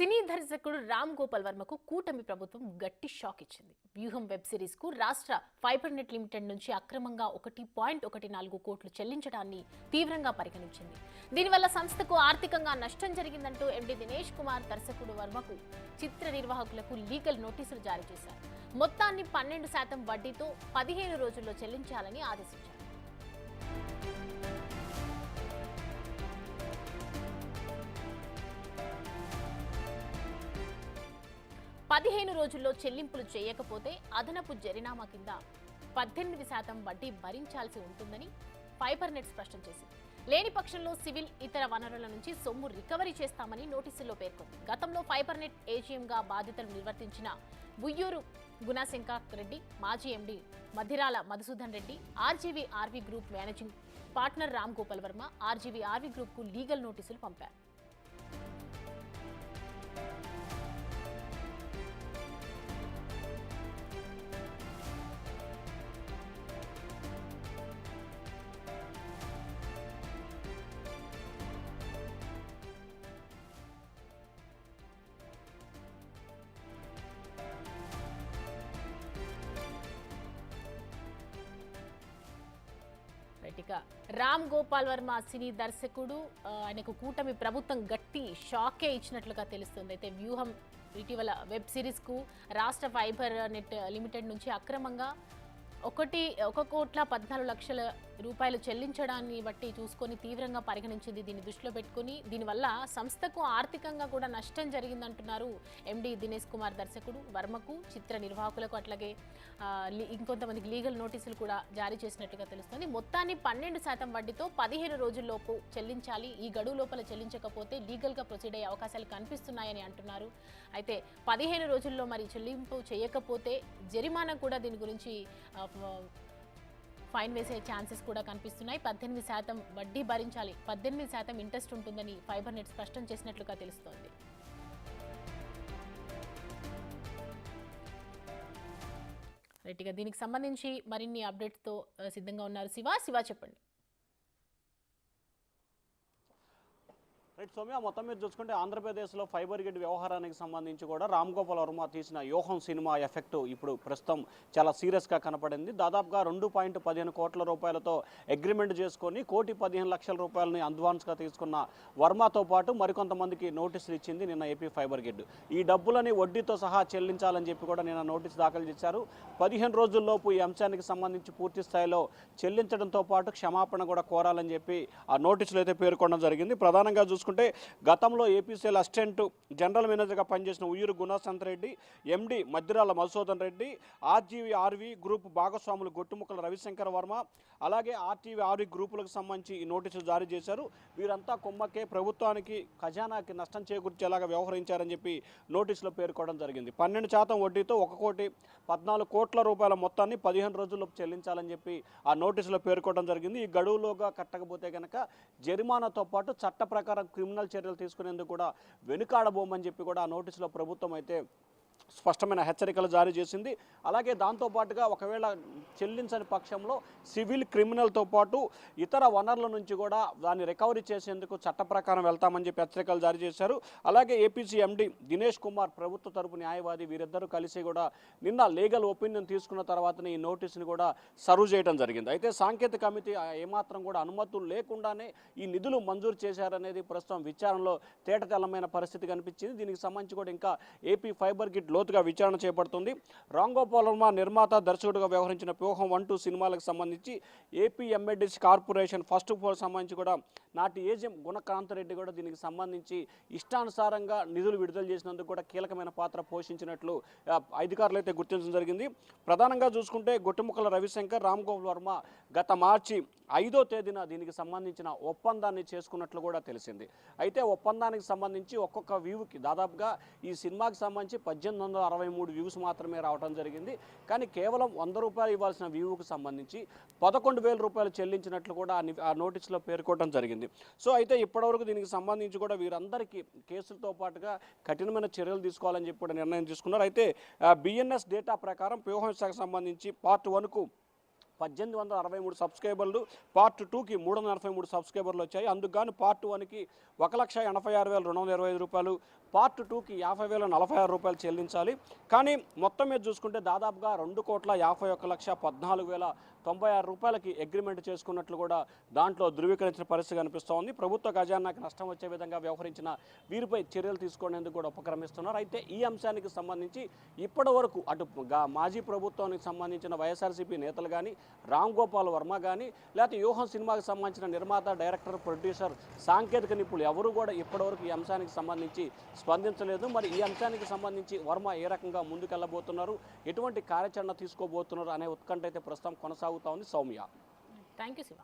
సినీ దర్శకుడు రామ్ గోపాల్ వర్మకు కూటమి ప్రభుత్వం గట్టి షాక్ ఇచ్చింది. వ్యూహం వెబ్ సిరీస్కు రాష్ట్ర ఫైబర్ నెట్ లిమిటెడ్ నుంచి అక్రమంగా ఒకటి పాయింట్ ఒకటి నాలుగు కోట్లు చెల్లించడాన్ని తీవ్రంగా పరిగణించింది. దీనివల్ల సంస్థకు ఆర్థికంగా నష్టం జరిగిందంటూ ఎండి దినేష్ కుమార్ దర్శకుడు వర్మకు చిత్ర నిర్వాహకులకు లీగల్ నోటీసులు జారీ చేశారు. మొత్తాన్ని పన్నెండు శాతం వడ్డీతో పదిహేను రోజుల్లో చెల్లించాలని ఆదేశించారు. పదిహేను రోజుల్లో చెల్లింపులు చేయకపోతే అదనపు జరినామా కింద పద్దెనిమిది శాతం వడ్డీ భరించాల్సి ఉంటుందని ఫైబర్నెట్ స్పష్టం చేసింది. లేని పక్షంలో సివిల్ ఇతర వనరుల నుంచి సొమ్ము రికవరీ చేస్తామని నోటీసుల్లో పేర్కొంది. గతంలో ఫైబర్నెట్ ఏజీఎంగా బాధ్యతలు నిర్వర్తించిన బుయ్యూరు గుణశంక రెడ్డి మాజీ MD Madhirala Madhusudan Reddy RGV RV group managing partner Ram Gopal Varma RGV RV గ్రూప్కు legal నోటీసులు పంపారు. ఇక రామ్ గోపాల్ వర్మ సినీ దర్శకుడు ఆయనకు కూటమి ప్రభుత్వం గట్టి షాకే ఇచ్చినట్లుగా తెలుస్తుంది. అయితే వ్యూహం ఇటీవల వెబ్ సిరీస్కు రాష్ట్ర ఫైబర్ నెట్ లిమిటెడ్ నుంచి అక్రమంగా ఒకటి ఒక కోట్ల పద్నాలుగు లక్షల రూపాయలు చెల్లించడాన్ని బట్టి చూసుకొని తీవ్రంగా పరిగణించింది దీన్ని దృష్టిలో పెట్టుకుని. దీనివల్ల సంస్థకు ఆర్థికంగా కూడా నష్టం జరిగిందంటున్నారు ఎండి దినేష్ కుమార్ దర్శకుడు వర్మకు చిత్ర నిర్వాహకులకు అట్లాగే లీ- ఇంకొంతమందికి లీగల్ నోటీసులు కూడా జారీ చేసినట్టుగా తెలుస్తుంది. మొత్తాన్ని పన్నెండు శాతం వడ్డీతో పదిహేను రోజుల్లోపు చెల్లించాలి. ఈ గడువు లోపల చెల్లించకపోతే లీగల్గా ప్రొసీడ్ అయ్యే అవకాశాలు కనిపిస్తున్నాయని అంటున్నారు. అయితే పదిహేను రోజుల్లో మరి చెల్లింపు చేయకపోతే జరిమానా కూడా దీని గురించి ఆఫ్ ఫైన్ uh, వేసే ఛాన్సెస్ కూడా కనిపిస్తున్నాయి. పద్దెనిమిది శాతం వడ్డీ భరించాలి. పద్దెనిమిది శాతం ఇంట్రెస్ట్ ఉంటుందని ఫైబర్ నెట్ స్పష్టం చేసినట్లుగా తెలుస్తోంది. రైట్గా దీనికి సంబంధించి మరిన్ని అప్డేట్స్తో uh, సిద్ధంగా ఉన్నారు శివ. శివ చెప్పండి. రైట్ సౌమ్య మొత్తం మీద చూసుకుంటే ఆంధ్రప్రదేశ్లో ఫైబర్ గ్రిడ్ వ్యవహారానికి సంబంధించి కూడా రామ్ గోపాల్ వర్మ తీసిన యోహం సినిమా ఎఫెక్ట్ ఇప్పుడు ప్రస్తుతం చాలా సీరియస్గా కనపడింది. దాదాపుగా రెండు పాయింట్ పదిహేను కోట్ల రూపాయలతో అగ్రిమెంట్ చేసుకొని కోటి పదిహేను లక్షల రూపాయలని అడ్వాన్స్గా తీసుకున్న వర్మతో పాటు మరికొంతమందికి నోటీసులు ఇచ్చింది నిన్న ఏపీ ఫైబర్ గ్రిడ్ ఈ డబ్బులని వడ్డీతో సహా చెల్లించాలని చెప్పి కూడా నిన్న నోటీసు దాఖలు చేశారు. పదిహేను రోజుల్లోపు ఈ అంశానికి సంబంధించి పూర్తి స్థాయిలో చెల్లించడంతో పాటు క్షమాపణ కూడా కోరాలని చెప్పి ఆ నోటీసులు అయితే పేర్కొనడం జరిగింది. ప్రధానంగా చూసుకుంటే గతంలో ఏపీసీఎల్ అసిస్టెంట్ జనరల్ మేనేజర్గా పనిచేసిన Uyyuru Gunasanth Reddy MD Maddirala Madhusudan Reddy RGV RV group భాగస్వాములు గొట్టుముక్కల రవిశంకర్ వర్మ అలాగే ఆర్టీవీ ఆర్వి గ్రూపులకు సంబంధించి ఈ నోటీసులు జారీ చేశారు. వీరంతా కొమ్మకే ప్రభుత్వానికి ఖజానాకి నష్టం చేకూర్చేలాగా వ్యవహరించారని చెప్పి నోటీసులో పేర్కోవడం జరిగింది. పన్నెండు శాతం వడ్డీతో ఒక కోటి పద్నాలుగు కోట్ల రూపాయల మొత్తాన్ని పదిహేను రోజుల్లోపు చెల్లించాలని చెప్పి ఆ నోటీసులో పేర్కోవడం జరిగింది. ఈ గడువులోగా కట్టకపోతే కనుక జరిమానాతో పాటు చట్ట ప్రకారం క్రిమినల్ చర్యలు తీసుకునేందుకు కూడా వెనుకాడబోమని చెప్పి కూడా ఆ నోటీసులో ప్రభుత్వం అయితే స్పష్టమైన హెచ్చరికలు జారీ చేసింది. అలాగే దాంతోపాటుగా ఒకవేళ చెల్లించని పక్షంలో సివిల్ క్రిమినల్తో పాటు ఇతర వనరుల నుంచి కూడా దాన్ని రికవరీ చేసేందుకు చట్ట ప్రకారం వెళ్తామని చెప్పి హెచ్చరికలు జారీ చేశారు. అలాగే ఏపీసీ ఎండి దినేష్ కుమార్ ప్రభుత్వ తరపు న్యాయవాది వీరిద్దరూ కలిసి కూడా నిన్న లీగల్ ఒపీనియన్ తీసుకున్న తర్వాతనే ఈ నోటీసుని కూడా సర్వ్ చేయడం జరిగింది. అయితే సాంకేతిక కమిటీ ఏమాత్రం కూడా అనుమతులు లేకుండానే ఈ నిధులు మంజూరు చేశారనేది ప్రస్తుతం విచారణలో తేటతెల్లమైన పరిస్థితి కనిపించింది. దీనికి సంబంధించి కూడా ఇంకా ఏపీ ఫైబర్ గిట్ లోతుగా విచారణ చేపడుతుంది. రామ్ వర్మ నిర్మాత దర్శకుడిగా వ్యవహరించిన వ్యూహం వన్ టూ సినిమాలకు సంబంధించి ఏపీ ఎంఎడ్ఎస్ కార్పొరేషన్ ఫస్ట్ ఫోర్ సంబంధించి కూడా నాటి ఏజెం గుణకాంతరెడ్డి కూడా దీనికి సంబంధించి ఇష్టానుసారంగా నిధులు విడుదల చేసినందుకు కూడా కీలకమైన పాత్ర పోషించినట్లు అధికారులు అయితే గుర్తించడం జరిగింది. ప్రధానంగా చూసుకుంటే గొట్టుముక్కల రవిశంకర్ రామ్ గోపాల్ వర్మ గత మార్చి ఐదో తేదీన దీనికి సంబంధించిన ఒప్పందాన్ని చేసుకున్నట్లు కూడా తెలిసింది. అయితే ఒప్పందానికి సంబంధించి ఒక్కొక్క వ్యూకి దాదాపుగా ఈ సినిమాకి సంబంధించి పద్దెనిమిది వందల అరవై మూడు వ్యూస్ మాత్రమే రావడం జరిగింది. కానీ కేవలం వంద రూపాయలు ఇవ్వాల్సిన వ్యూకు సంబంధించి పదకొండు వేల రూపాయలు చెల్లించినట్లు కూడా ఆ నోటీసులో పేర్కోవడం జరిగింది. సో అయితే ఇప్పటివరకు దీనికి సంబంధించి కూడా వీరందరికీ కేసులతో పాటుగా కఠినమైన చర్యలు తీసుకోవాలని చెప్పి కూడా నిర్ణయం తీసుకున్నారు. అయితే బిఎన్ఎస్ డేటా ప్రకారం వ్యూహం శాఖకు సంబంధించి పార్ట్ వన్కు పద్దెనిమిది వందల అరవై మూడు సబ్స్క్రైబర్లు పార్ట్ టూకి మూడు వందల ఎనభై మూడు సబ్స్క్రైబర్లు వచ్చాయి. అందుకు గాను పార్ట్ వన్కి ఒక లక్ష ఎనభై ఆరు వేల రెండు వందల ఇరవై ఐదు రూపాయలు పార్ట్ టూకి యాభై వేల నలభై ఆరు రూపాయలు చెల్లించాలి. కానీ మొత్తం మీద చూసుకుంటే దాదాపుగా రెండు కోట్ల యాభై ఒక్క లక్ష పద్నాలుగు వేల తొంభై ఆరు రూపాయలకి అగ్రిమెంట్ చేసుకున్నట్లు కూడా దాంట్లో ధృవీకరించిన పరిస్థితి కనిపిస్తోంది ప్రభుత్వ ఖజానాకి నష్టం వచ్చే విధంగా వ్యవహరించిన వీరిపై చర్యలు తీసుకునేందుకు కూడా ఉపక్రమిస్తున్నారు. అయితే ఈ అంశానికి సంబంధించి ఇప్పటి వరకు అటు మాజీ ప్రభుత్వానికి సంబంధించిన వైఎస్ఆర్సీపీ నేతలు కానీ రామ్ గోపాల్ వర్మ కానీ లేకపోతే వ్యూహం సినిమాకి సంబంధించిన నిర్మాత డైరెక్టర్ ప్రొడ్యూసర్ సాంకేతిక నిపుణులు ఎవరు కూడా ఇప్పటివరకు ఈ అంశానికి సంబంధించి స్పందించలేదు. మరి ఈ అంశానికి సంబంధించి వర్మ ఏ రకంగా ముందుకెళ్ళబోతున్నారు? ఎటువంటి కార్యాచరణ తీసుకోబోతున్నారు? అనే ఉత్కంఠ అయితే ప్రస్తుతం కొనసాగుతా ఉంది. సౌమ్య. Thank you Shiva.